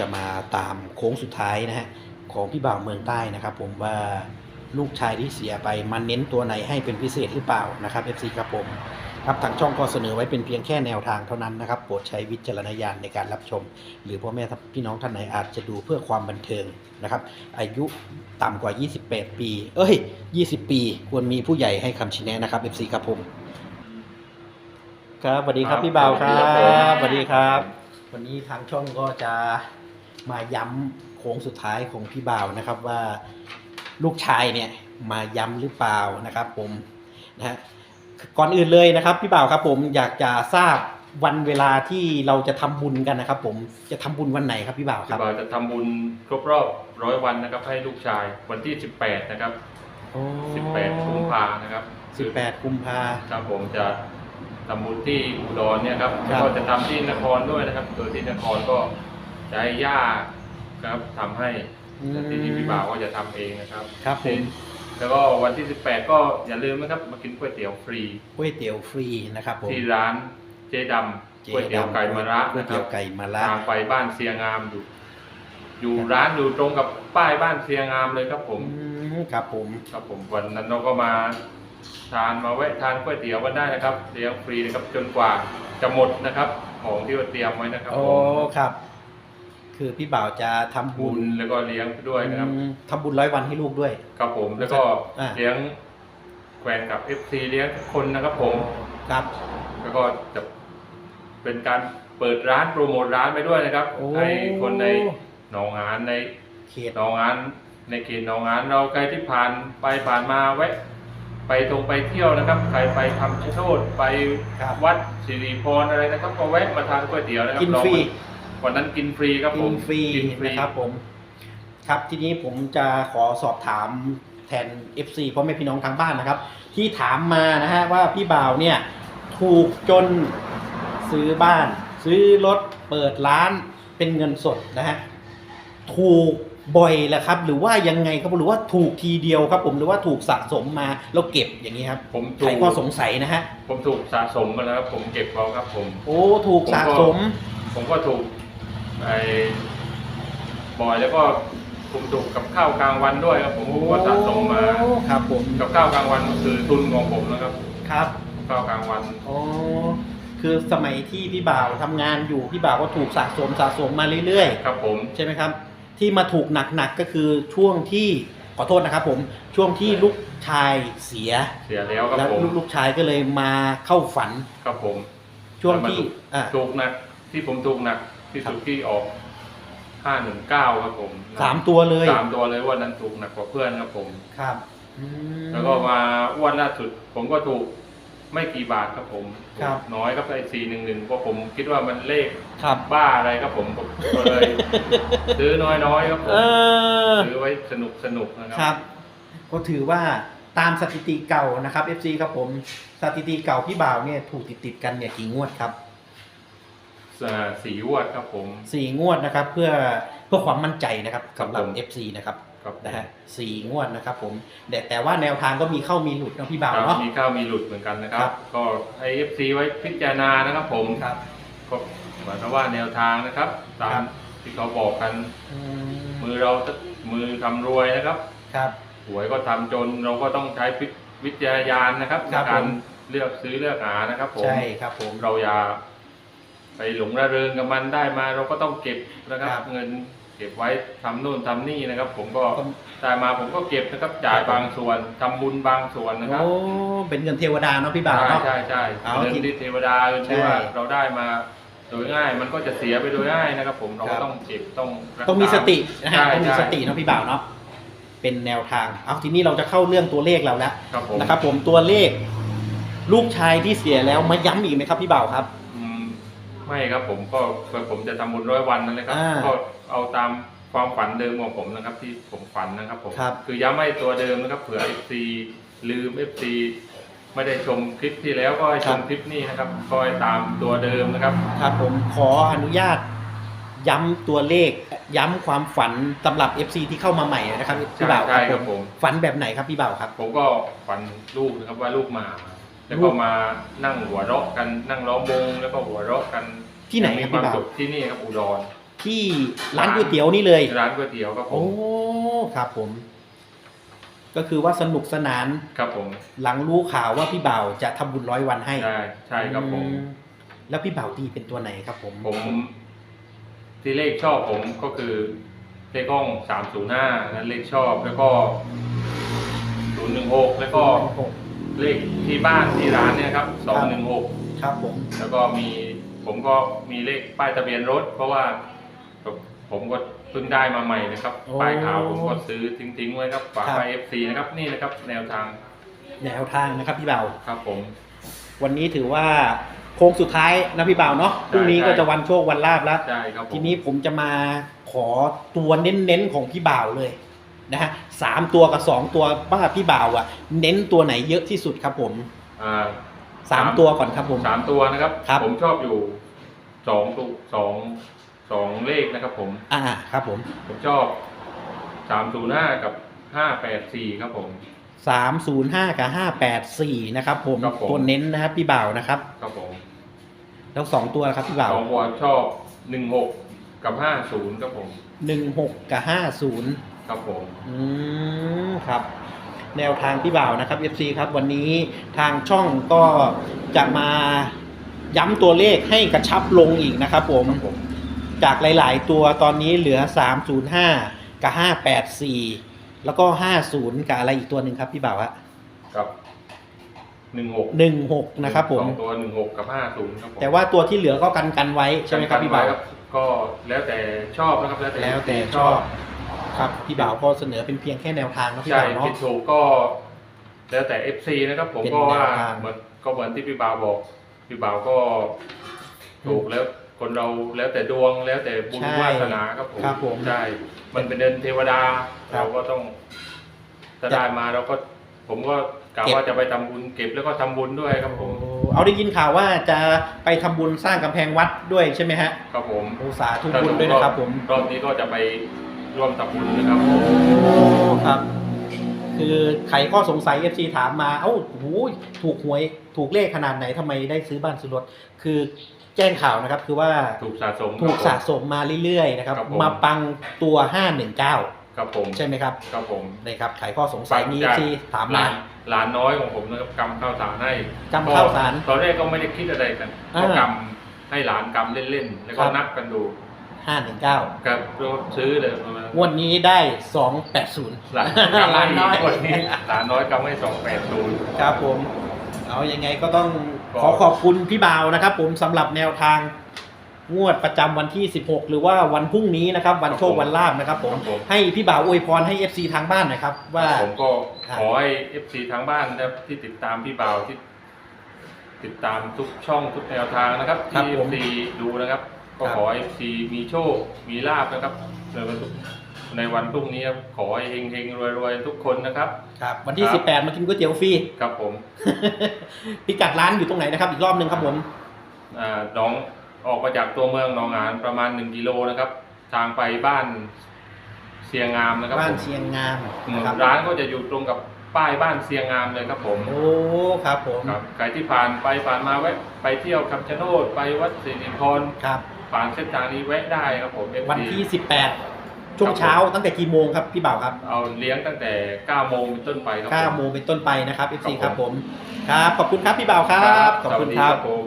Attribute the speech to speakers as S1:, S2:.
S1: จะมาตามโค้งสุดท้ายนะฮะของพี่บ่าวเมืองใต้นะครับ ผมว่าลูกชายที่เสียไปมันเน้นตัวไหนให้เป็นพิเศษหรือเปล่านะครับ FC ครับผมครับทางช่องก็เสนอไว้เป็นเพียงแค่แนวทางเท่านั้นนะครับโปรดใช้วิจารณญาณในการรับชม หรือพ่อแม่พี่น้องท่านไหนอาจจะดูเพื่อความบันเทิงนะครับ อายุต่ำกว่า 28 ปี เอ้ย 20 ปี ควรมีผู้ใหญ่ให้คำชี้แนะนะครับ FC ครับผมครับสวัสดีครับพี่บ่าวครับสวัสดีครับ วันนี้ทางช่องก็จะ มาย้ำโค้งสุดท้ายของพี่บ่าวนะครับว่าลูกชายเนี่ยมาย้ำหรือเปล่านะครับผมนะฮะก่อนอื่นเลยนะครับ พี่บ่าวครับผมอยากจะทราบวันเวลาที่เราจะทำบุญกันนะครับ ผมจะทำบุญวันไหนครับพี่บ่าวค
S2: พี่
S1: รับ
S2: บ่าวจะทำบุญครบรอบร้อยวันนะครับ ให้ลูกชายวันที่18นะครับ18กุมภานะครับ
S1: สิบแปดกุมภา
S2: ครับผมจะทำบุญที่อุดรเนี่ยครับ
S1: ครั
S2: แล้ว
S1: บ
S2: ก็จะทำที่นครด้วยนะครับ โดยที่นครก็ จะให้ย่าครับทำให้แต่ที่ที่พี่บ่าวก็จะทำเองนะครับ
S1: ครับผม
S2: แล้วก็วันที่ 18 ก็อย่าลืมนะครับมากินก๋วยเตี๋ยวฟรี
S1: ก๋วยเตี๋ยวฟรีนะครับผม
S2: ที่ร้านเจดำก๋วยเตี๋ยวไก่มะระ
S1: ก๋วย
S2: นะค
S1: เตี๋
S2: รั
S1: ยว
S2: บ
S1: ไก่มะระ
S2: ทางไปบ้านเสียงามอยู่ อยู่ร้านอยู่ตรงกับป้ายบ้านเสียงามเลยครับผม
S1: อืมครับผม
S2: ครับผมวันนั้นเราก็มาทานมาแวะทานก๋วยเตี๋ยวกันได้นะครับเลี้ยงฟรีนะครับจนกว่าจะหมดนะครับ ของที่เราเตรียมไว้นะครับ
S1: โอ้
S2: ผม
S1: ครับ คือพี่บ่าวจะทำบุ
S2: บุ
S1: ญ
S2: ญแล้วก็เลี้ยงด้วยนะครับ
S1: อืมทำบุญร้อยวันให้ลูกด้วย
S2: ครับผมแล้วก็
S1: อ่า
S2: เลี้ยงแฟนกับ FC เลี้ยงทุกคนนะครับผม
S1: ครับ
S2: แล้วก็จะเป็นการเปิดร้านโปรโมทร้านไปด้วยนะครับ
S1: โอ้
S2: ให้คนในหนองหานใน
S1: เขต
S2: หนองหานในเขตหนองหานเราใครที่ผ่านไปผ่านมาแวะ ไปตรงไปเที่ยวนะครับใครไปทำชิโนดไป
S1: ครับ
S2: วัดสิริพรอะไรนะครับก็แวะมาทานก๋วยเตี๋ยวนะครับ
S1: กินฟรี
S2: ลองมา วันนั้นกินฟรีครับผ
S1: กิ
S2: ม
S1: นฟรี
S2: กินฟรี
S1: นะครับผม ครับทีนี้ผมจะขอสอบถามแทน FC พ่อแม่พี่น้องทางบ้านนะครับ ที่ถามมานะฮะว่าพี่บ่าวเนี่ยถูกจนซื้อบ้าน ซื้อรถเปิดร้านเป็นเงินสดนะฮะถูกบ่อยแหละครับ หรือว่ายังไงครับหรือว่าถูกทีเดียวครับ ผมหรือว่าถูกสะสมมาแล้วเก็บอย่างนี้ครับ
S2: ผม
S1: ใค
S2: ถู
S1: ร
S2: ก
S1: ก็สงสัยนะฮะ
S2: ผมถูกสะสมมาแล้วครับผมเก็บเอาครับผม
S1: โอ้ถูกสะสม
S2: ผมก็ถูก ไอ้บ่อยแล้วก็ผมถูกกับข้าวกลางวันด้วยครับผมผมก็สะสมมา
S1: โอ้ครับผม
S2: กับข้าวกลางวันคือทุนของผมนะครับ
S1: ครับ
S2: ข้าวกลางวัน
S1: อ๋อคือสมัยที่พี่บ่าวทำงานอยู่พี่บ่าวก็ถูกสะสมสะสมมาเรื่อย
S2: ครับ ผม
S1: ๆ ใช่ไหมครับ ที่มาถูกหนักๆก็คือช่วงที่ขอโทษนะครับผมช่วงที่ลูกชายเสีย
S2: เสียแล้วครับ
S1: แล้ว
S2: ผม
S1: ลูกลูกชายก็เลยมาเข้าฝัน
S2: ครับผม
S1: ช่วงที่อ่า
S2: ถูกหนักที่ผมถูกหนัก ที่สุดที่ออกห้าหนึ่งเก้าครับผม
S1: สามตัวเลย
S2: สามตัวเลยวันนั้นถูกหนักกว่าเพื่อนครับผม
S1: ครับอืม
S2: แล้วก็มาอ้วันล่าสุด ผมก็ถูกไม่กี่บาทครับผม
S1: ครับ
S2: น้อยครับไอ้สี่หนึ่งหนึ่งเพราะผมคิดว่ามันเลข
S1: ครับ
S2: บ้าอะไรครับผมผมก็เลยซื้อน้อยๆครับผ
S1: เอ
S2: ม
S1: อ
S2: ซื้อไว้สนุกสนุกนะค
S1: ครั
S2: รับ
S1: ก็ถือว่าตามสถิติเก่านะครับ FC ครับผมสถิติเก่าพี่บ่าวเนี่ยถูกติดติดๆกันเนี่ยกี่งวดครับ
S2: อ่าสีวดครับผม
S1: สี่งวดนะครับ เพื่อเพื่อความมั่นใจนะครับ
S2: ครับ
S1: สำหรับ
S2: ผม
S1: FC นะครับ
S2: ครับผม
S1: นะฮะสี่งวดนะครับ ผมแต่แต่ว่าแนวทางก็มีเข้ามีหลุดนะพี่บ่าว
S2: ครับ
S1: เนาะ
S2: มีข้าวมีหลุดเหมือนกันนะค
S1: ครั
S2: รับ
S1: บ
S2: ก็ให้เอฟซีไว้พิจารณานะครับผม
S1: ครับ
S2: ก็หมายความว่าแนวทางนะครับ ตา
S1: ครั
S2: ม
S1: บ
S2: ที่เขาบอกกัน
S1: อืม
S2: มือเรามือทำรวยนะครับ
S1: ครับ
S2: หวยก็ทำจนเราก็ต้องใช้วิวิจารณญาณนะครับ
S1: ครับ
S2: ในการ
S1: ผม
S2: เลือกซื้อเลือกหานะครับผม
S1: ใช่ครับผม
S2: เราอย่า ไปหลงระเริงกับมันได้มาเราก็ต้องเก็บนะครับ
S1: ครับ
S2: เงินเก็บไว้ทำนู่นทำนี่นะครับ ผมก็
S1: ก็
S2: ได้มาผมก็เก็บนะครับจ่ายบางส่วนทำบุญบางส่วนนะครับ
S1: โอ้เป็นเงินเทวดาเนาะพี่บ่าว
S2: ใช่
S1: เนาะ
S2: ใช่ใช่
S1: เอา
S2: เงิน
S1: ที่
S2: ที่เทวดาเงินที่
S1: ใช่
S2: ว่าเราได้มาโดยง่าย มันก็จะเสียไปโดยง่ายนะครับ ผมเรา
S1: ครั
S2: ก็
S1: บ
S2: ต้องเก็บต้องรักษา
S1: ต้องมีสตินะฮะ
S2: ใช่
S1: ต้องมี
S2: ใช่
S1: สติเนาะพี่บ่าวเนาะเป็นแนวทางเอาทีนี้เราจะเข้าเรื่องตัวเลขเราแล้ว
S2: ครับผม
S1: นะครับ ผมตัวเลข ลูกชายที่เสียแล้วมาย้ำอีกไหมครับพี่บ่าวครับ
S2: อืม ไม่ครับผมก็ผมจะทำบุญร้อยวันนั่นเลยครับ
S1: อ่า
S2: ก็เอาตามความฝันเดิมของผมนะครับ ที่ผมฝันนะครับผม
S1: ครับ
S2: คือย้ำให้ตัวเดิมนะครับเผื่อ FC ลืม FC ไม่ได้ชมคลิปที่แล้วก็ให้ชมคลิปนี้นะครับก็ให้ตามตัวเดิมนะครับ
S1: ครับผมขออนุญาตย้ำตัวเลขย้ำความฝันสำหรับ FC ที่เข้ามาใหม่นะครับพี่บ่าว
S2: ใช่ครับผม
S1: ฝันแบบไหนครับพี่บ่าวครับ
S2: ผมก็ฝันลูกนะครับว่าลูกมา แล้ว
S1: ลู
S2: ก็
S1: ก
S2: มานั่งหัวเราะกันนั่งล้อมวงแล้วก็หัวเราะกัน
S1: ที่ไหน
S2: มี
S1: ครับ
S2: ควา
S1: พี่
S2: ม
S1: บ่าว
S2: สุขที่นี่ครับอุดร
S1: ทที่ร้านก๋วยเตี๋ยวนี่เลย
S2: ร้านก๋วยเตี๋ยวครับผ
S1: โอ้
S2: ม
S1: ครับผม ก็คือว่าสนุกสนาน
S2: ครับผม
S1: หลังรู้ข่าวว่าพี่บ่าวจะทำบุญร้อยวันให้
S2: ใช่ใช่ครับผม
S1: อืแล้วพี่บ่าวตีเป็นตัวไหนครับ ผม
S2: ผมที่เลขชอบผมก็คือเลขห้องสามศูนย์ห้านั้นเลขชอบแล้วก็ศูนย์หนึ่งหกแล้วก็ เลขที่บ้านที่ร้านเนี่ยครับสองหนึ่งหก
S1: ครับผม
S2: แล้วก็มีผมก็มีเลขป้ายทะเบียนรถ เพราะว่าผมก็เพิ่งได้มาใหม่นะครับ
S1: โอ้
S2: ป้ายขาวผมก็ซื้อทิ้งๆไว้ครับฝาก
S1: ครับ
S2: ไว้เอฟซีนะครับนี่นะครับแนวทาง
S1: แนวทางนะครับพี่บ่าว
S2: ครับผม
S1: วันนี้ถือว่าโค้งสุดท้ายนะพี่บ่าวเนาะพรุ่งนี้
S2: ใช่
S1: ก็จะวันโชควันลาบแล้ว
S2: ใช่ครับผม
S1: ทีนี้ผมจะมาขอตัวเน้นๆของพี่บ่าวเลย นะฮะสามตัวกับสองตัวว่าพี่บ่าวอะเน้นตัวไหนเยอะที่สุดครับผม
S2: อ่า
S1: สามตัวก่อนครับผม
S2: สามตัวนะครับ
S1: ครับ
S2: ผมชอบอยู่สองตัวสองสองเลขนะครับ ผม
S1: อ่าครับผม
S2: ผมชอบสามศูนย์ห้ากับห้าแปดสี่ครับผม
S1: สามศูนย์ห้ากับห้าแปดสี่นะครับผม
S2: ครับผม
S1: ตัวเน้นนะครับพี่บ่าวนะครับ
S2: ครับผม
S1: แล้วสองตัวนะครับพี่บ่าว
S2: สองตัวชอบหนึ่งหกกับห้าศูนย์ครับผม
S1: หนึ่งหกกับห้าศูนย์
S2: ครับผม
S1: อืมครับ แนวทางพี่บ่าวนะครับ FC ครับวันนี้ทางช่องก็จะมาย้ำตัวเลขให้กระชับลงอีกนะครับผม
S2: ครับผม
S1: จากหลาย ๆ ตัวตอนนี้เหลือ 305 กับ 584 แล้วก็ 50 กับอะไรอีกตัวหนึ่งครับพี่บ่าวฮะ
S2: กับหนึ่งหก
S1: 16 นะครับผม
S2: สองตัวหนึ่งหกกับห้าศูนย์ครับผม
S1: แต่ว่าตัวที่เหลือก็กันกันไว้ใช่ไหมครับพี่บ่าว
S2: กันไว้ก็แล้วแต่ชอบนะครับ แล้วแต่
S1: แล้วแต่ชอบ ครับพี่บ่าวก็เสนอเป็นเพียงแค่แนวทางนะพี่
S2: ใช่
S1: บ่าวเนาะ
S2: ผิดถูกก็ แล้วแต่ FC นะครับ ผม
S1: เป็น
S2: ก็ว่า
S1: แนวทาง
S2: เหมือนก็เหมือนที่พี่บ่าวบอกพี่บ่าวก็ถูกแล้วคนเราแล้วแต่ดวงแล้วแต่บุญ
S1: ใช่
S2: วาสนาครับผม
S1: ครับผม
S2: ใช่มันเป็นเดินเทวดา
S1: ครับ
S2: เราก็ต้องถ้า
S1: จะ
S2: ได้มาเราก็ ผมก็กะ
S1: เก็บ
S2: ว่าจะไปทำบุญเก็บแล้วก็ทำบุญด้วยครับ ผม
S1: โอ้เอาได้ยินข่าวว่าจะไปทำบุญสร้างกำแพงวัดด้วยใช่ไหมฮะ
S2: ครับผม
S1: โอสาธุบุญด้วยนะครับผม
S2: รอบนี้ก็จะไป ร่วมทำบุญนะครับ
S1: โอ้ครับ คือใครก็สงสัย FC ถามมา เอ้าโอ้โหถูกหวยถูกเลขขนาดไหนทำไมได้ซื้อบ้านซื้อรถ คือแจ้งข่าวนะครับ คือว่า
S2: ถูกสะสม
S1: ถูก
S2: ครับผม
S1: สะสมมาเรื่อยๆนะครับ
S2: ครับผม
S1: มาปังตัว 519
S2: ครับผม
S1: ใช่ไหมครับ
S2: ครับผม
S1: นี่ครับไขข้อสงสัยนี้
S2: จาก
S1: ที่ถาม
S2: ห
S1: มา
S2: ลานหลานน้อยของผมนะครับกำข้าวสารให้
S1: กำข้าวสาร
S2: ตอนแรกก็ไม่ได้คิดอะไรกัน
S1: อ่า
S2: ก็กำให้หลานกำเล่นๆแล้วก็
S1: ครับ
S2: นับกันดู
S1: 519
S2: ครับก็ซื้อเลยประมาณ
S1: งวดนี้ได้280
S2: หลาน
S1: หลานน้อย
S2: วันนี้หลานน้อยกำให้สองแปดศูนย์
S1: ครับผม เอายังไงก็ต้อง
S2: ก็
S1: ขอขอบคุณพี่บ่าวนะครับ ผมสำหรับแนวทางงวดประจำวันที่ 16 หรือว่าวันพรุ่งนี้นะครับ วันโชควันลาบนะครับ ผม
S2: ครับผม
S1: ให้พี่บ่าวอวยพรให้ FC ทางบ้านหนะครับ ว่า
S2: ผมก็
S1: ครับ
S2: ขอให้เอฟซีทางบ้านนะครับที่ติดตามพี่บ่าวที่ ติดตามทุกช่องทุกแนวทางนะครับ
S1: ครับ
S2: ที่เอ
S1: ผม
S2: ฟซีดูนะครับ ก็
S1: ครับ
S2: ขอให้เอฟซีมีโชค มีลาบนะครับในวันในวันพรุ่งนี้ครับขอให้เฮงๆรวยๆทุกคนนะครับ
S1: ครับ วันที่
S2: ครับ
S1: 18 มากินก๋วยเตี๋ยวฟรี
S2: ครับผม
S1: พิกัดร้านอยู่ตรงไหนนะครับ อีกรอบหนึ่งครับผม
S2: อ่าน้องออกมาจากตัวเมืองหนองหานประมาณหนึ่งกิโลนะครับ ทางไปบ้านเชียงงามนะครับ
S1: บ้าน
S2: ผม
S1: เชียงงาม
S2: อืม
S1: นะครับ
S2: ร้านก็จะอยู่ตรงกับป้ายบ้านเชียงงามเลยครับผม
S1: โอ้ครับผม
S2: ครับใครที่ผ่านไปผ่านมาแวะไปเที่ยวคำชะโนดไปวัดสิริพร
S1: ครับ
S2: ผ่านเส้นทางนี้แวะได้ครับผม FC
S1: วันที่ 18 ช่วงเช้าตั้งแต่กี่โมงครับพี่บ่าวครับ
S2: เอาเลี้ยงตั้งแต่9โมงเป็นต้นไปครับผม
S1: 9โมงเป็นต้นไปนะครับ FC
S2: ค
S1: ค
S2: รั
S1: รั
S2: บบผ
S1: ผมมครับ ขอบคุณครับพี่บ่าวครับ ขอบ
S2: ส
S1: คุ
S2: วั
S1: ณ
S2: สดี
S1: ครับ
S2: ผม